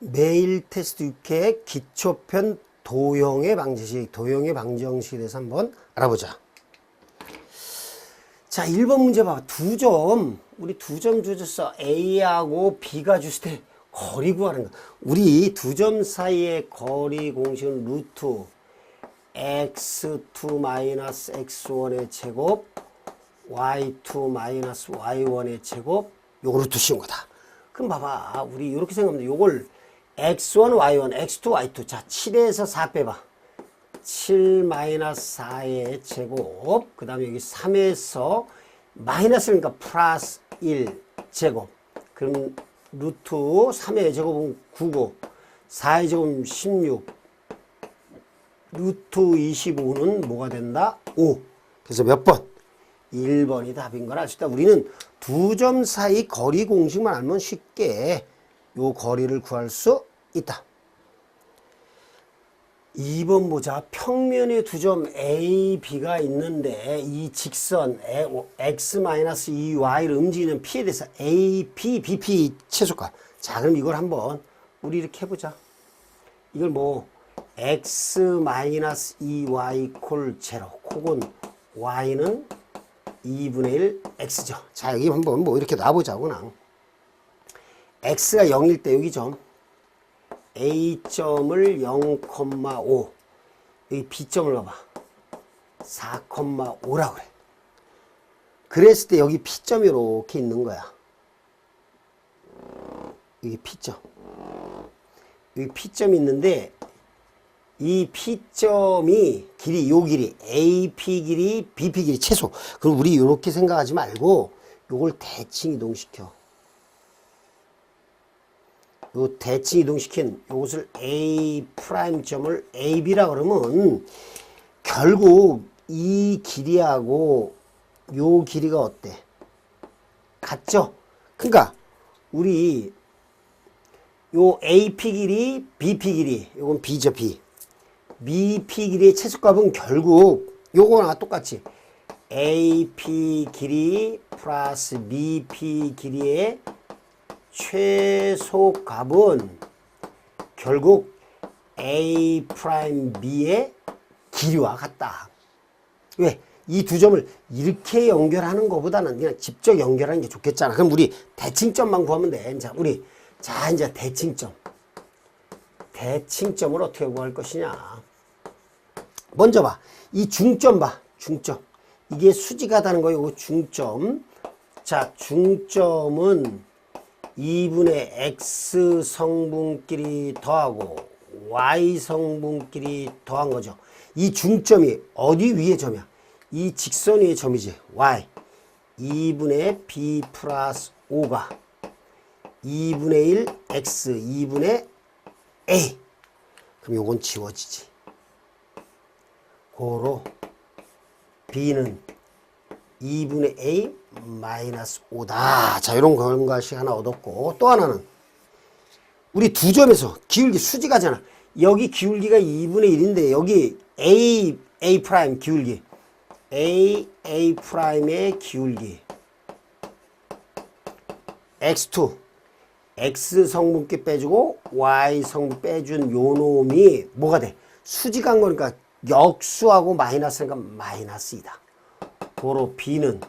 매일 테스트 6회 기초편 도형의 방정식, 도형의 방정식에 대해서 한번 알아보자. 자, 1번 문제 봐봐. 두 점, 우리 두 점 주줬어. A하고 B가 줬을 때 거리 구하는 거. 우리 두 점 사이의 거리 공식은 루트 x2 마이너스 x1의 제곱 y2 마이너스 y1의 제곱 요거 루트 씌운 거다. 그럼 봐봐. 우리 이렇게 생각하면 돼. 요걸 x1, y1, x2, y2. 자, 7에서 4 빼봐. 7 마이너스 4의 제곱. 그 다음에 여기 3에서 마이너스니까 플러스 1 제곱. 그럼 루트 3의 제곱은 9고 4의 제곱은 16. 루트 25는 뭐가 된다? 5. 그래서 몇 번? 1번이 답인 걸 알 수 있다. 우리는 두 점 사이 거리 공식만 알면 쉽게 요 거리를 구할 수 있다. 2번 보자. 평면에 두점 A, B가 있는데 이 직선 X-2Y를 움직이는 P에 대해서 A, P, BP 최소값. 자, 그럼 이걸 한번 우리 이렇게 해보자. 이걸 뭐 X-2Y 콜 제로. 혹은 Y는 2분의 1 X죠. 자, 여기 한번 뭐 이렇게 놔보자고, 그냥. X가 0일 때 여기 점. A점을 0,5. 여기 B점을 봐봐. 4,5라고 그래. 그랬을 때 여기 P점이 이렇게 있는 거야. 여기 P점. 여기 P점이 있는데 이 P점이 길이 요 길이 AP 길이 BP 길이 최소 그럼 우리 이렇게 생각하지 말고 요걸 대칭 이동시켜 요 대칭 이동시킨 요것을 A 프라임 점을 AB라 그러면 결국 이 길이하고 요 길이가 어때? 같죠? 그러니까 우리 요 AP 길이 BP 길이 요건 B죠 B. BP 길이의 최소값은 결국 요거나 똑같이 AP 길이 플러스 BP 길이의 최소값은 결국 A 프라임 B의 길이와 같다. 왜? 이 두 점을 이렇게 연결하는 것보다는 그냥 직접 연결하는 게 좋겠잖아. 그럼 우리 대칭점만 구하면 돼. 자, 우리 자 이제 대칭점. 대칭점을 어떻게 구할 것이냐? 먼저 봐. 이 중점 봐. 중점. 이게 수직하다는 거예요. 이거 중점. 자, 중점은 2분의 x 성분끼리 더하고 y 성분끼리 더한 거죠. 이 중점이 어디 위에 점이야? 이 직선 위의 점이지. y. 2분의 b 플러스 5가 2분의 1 x 2분의 a. 그럼 요건 지워지지. 고로 b는 2분의 a 마이너스 5다. 자, 이런 결과식 하나 얻었고 또 하나는 우리 두 점에서 기울기 수직하잖아. 여기 기울기가 2분의 1인데 여기 a a 프라임 기울기 a a 프라임의 기울기 x2 x 성분께 빼주고 y 성분 빼준 요 놈이 뭐가 돼? 수직한 거니까 역수하고 마이너스니까 마이너스 2다. 도로 b는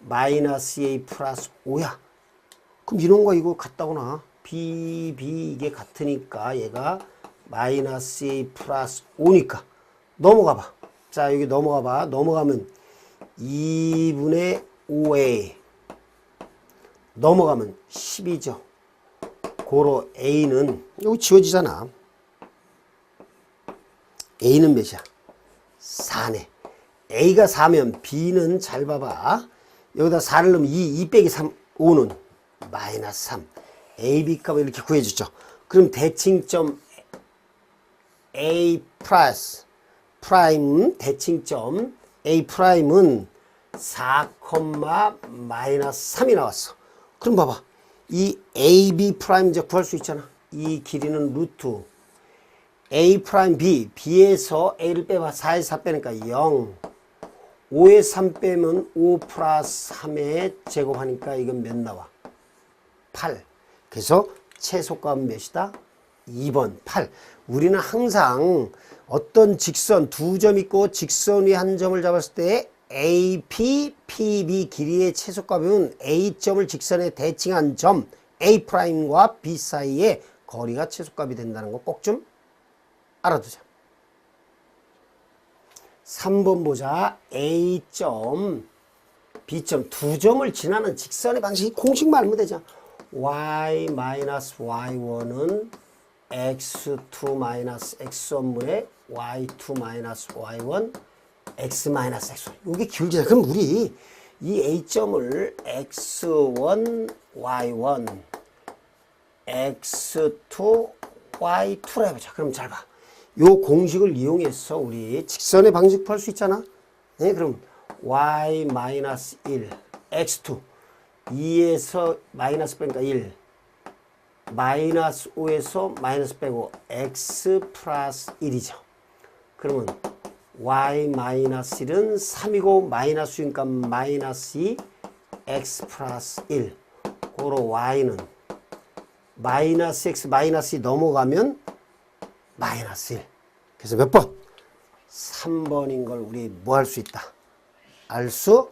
마이너스 a 플러스 5야. 그럼 이런 거 이거 같다구나. b, b 이게 같으니까 얘가 마이너스 a 플러스 5니까 넘어가 봐. 자 여기 넘어가 봐. 넘어가면 2분의 5a 넘어가면 10이죠. 고로 a는 여기 지워지잖아. a는 몇이야? 4네. A가 4면 b는 잘 봐봐. 여기다 4를 넣으면 2, 2 빼기 3, 5는 마이너스 3. a, b 값을 이렇게 구해주죠. 그럼 대칭점 a 플러스 프라임 대칭점 a 프라임은 4, 마이너스 3이 나왔어. 그럼 봐봐. 이 a, b 프라임 이제 구할 수 있잖아. 이 길이는 루트 a 프라임 b, b에서 a를 빼봐. 4에서 4 빼니까 0. 5에 3 빼면 5 플러스 3에 제곱하니까 이건 몇 나와? 8. 그래서 최소값은 몇이다? 2번 8. 우리는 항상 어떤 직선 두 점 있고 직선 위 한 점을 잡았을 때 AP, PB 길이의 최소값은 A점을 직선에 대칭한 점 A'과 B 사이의 거리가 최소값이 된다는 거 꼭 좀 알아두자. 3번 보자. A점, B점 두 점을 지나는 직선의 방식이 공식만 알면 되죠. y-y1은 x2 x1분의 y2 y1 x x1 이게 기울기잖아. 그럼 우리 이 A점을 x1 y1 x2 y2라 해보자. 그럼 잘 봐. 요 공식을 이용해서 우리 직선의 방식 풀수 있잖아. 네, 그럼 y-1 x2 2에서 마이너스 빼니까 1 마이너스 5에서 마이너스 빼고 x 플러스 1이죠. 그러면 y 마이너스 1은 3이고 마이너스 6이니까 마이너스 2 x 플러스 1 고로 y는 마이너스 x 마이너스 2 넘어가면 마이너스 1 그래서 몇 번? 3번인 걸 우리 뭐 할 수 있다? 알 수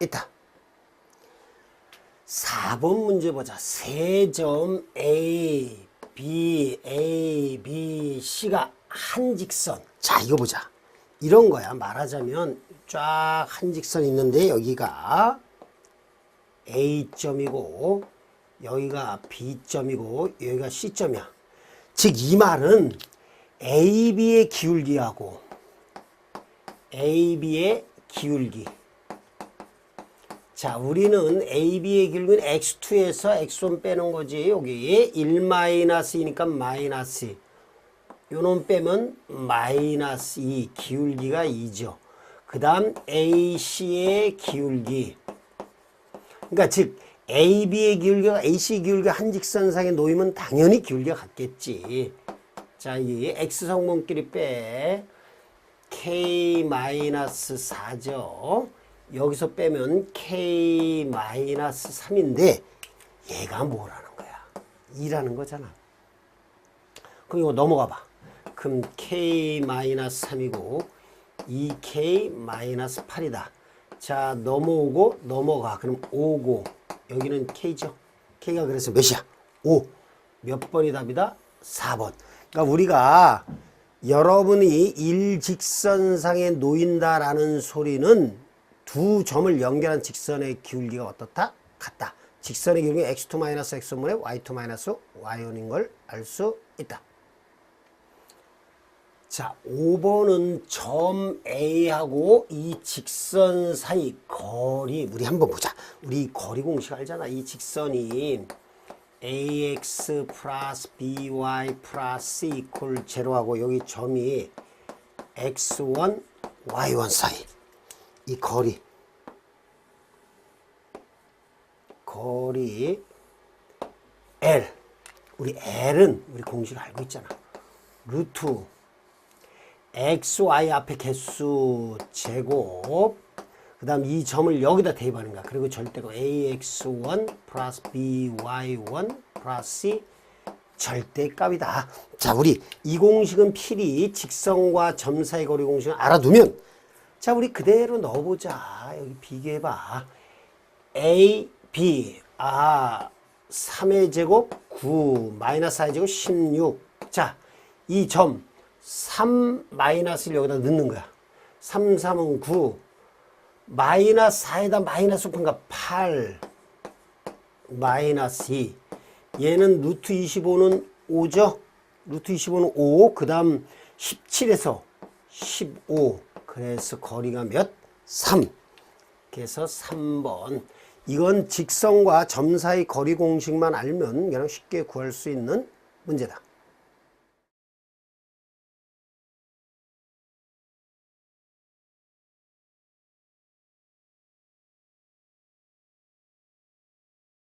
있다. 4번 문제 보자. 세 점 A, B, A, B, C가 한 직선. 자, 이거 보자. 이런 거야. 말하자면 쫙 한 직선 있는데 여기가 A점이고 여기가 B점이고 여기가 C점이야. 즉 이 말은 AB의 기울기하고 AB의 기울기 자, 우리는 AB의 기울기는 X2에서 X1 빼는 거지. 여기 1-2니까 마이너스. 요놈 빼면 마이너스 2. 기울기가 2죠. 그 다음 AC의 기울기. 그러니까 즉 AB의 기울기가 AC 기울기 한 직선상에 놓이면 당연히 기울기가 같겠지. 자, 이 X성분끼리 빼. K-4죠. 여기서 빼면 K-3인데 얘가 뭐라는 거야? 2라는 거잖아. 그럼 이거 넘어가 봐. 그럼 K-3이고 2K-8이다. 자, 넘어오고 넘어가. 그럼 5고 여기는 K죠. K가 그래서 몇이야? 5. 몇 번이 답이다? 4번. 그러니까 우리가 여러분이 일직선상에 놓인다라는 소리는 두 점을 연결한 직선의 기울기가 어떻다? 같다. 직선의 기울기 x2 x1분의 y2 y1인 걸 알 수 있다. 자, 5번은 점 A하고 이 직선 사이 거리. 우리 한번 보자. 우리 거리 공식 알잖아. 이 직선이 ax 플러스 by 플러스 이퀄 제로하고 여기 점이 x1 y1 사이. 이 거리. 거리 L. 우리 L은 우리 공식 알고 있잖아. 루트 XY 앞에 개수 제곱 그 다음 이 점을 여기다 대입하는 거야 그리고 절대고 AX1 플러스 BY1 플러스 C 절대값이다 자 우리 이 공식은 필히 직선과 점 사이 거리 공식을 알아두면 자, 우리 그대로 넣어보자. 여기 비교해봐. A, B. 아, 3의 제곱 9, 마이너스 4의 제곱 16. 자, 이 점, 3 마이너스를 여기다 넣는 거야. 3, 3은 9. 마이너스 4에다 마이너스 푼가 8. 마이너스 2. 얘는 루트 25는 5죠? 루트 25는 5. 그 다음 17에서 15. 그래서 거리가 몇? 3. 그래서 3번. 이건 직선과 점 사이 거리 공식만 알면 그냥 쉽게 구할 수 있는 문제다.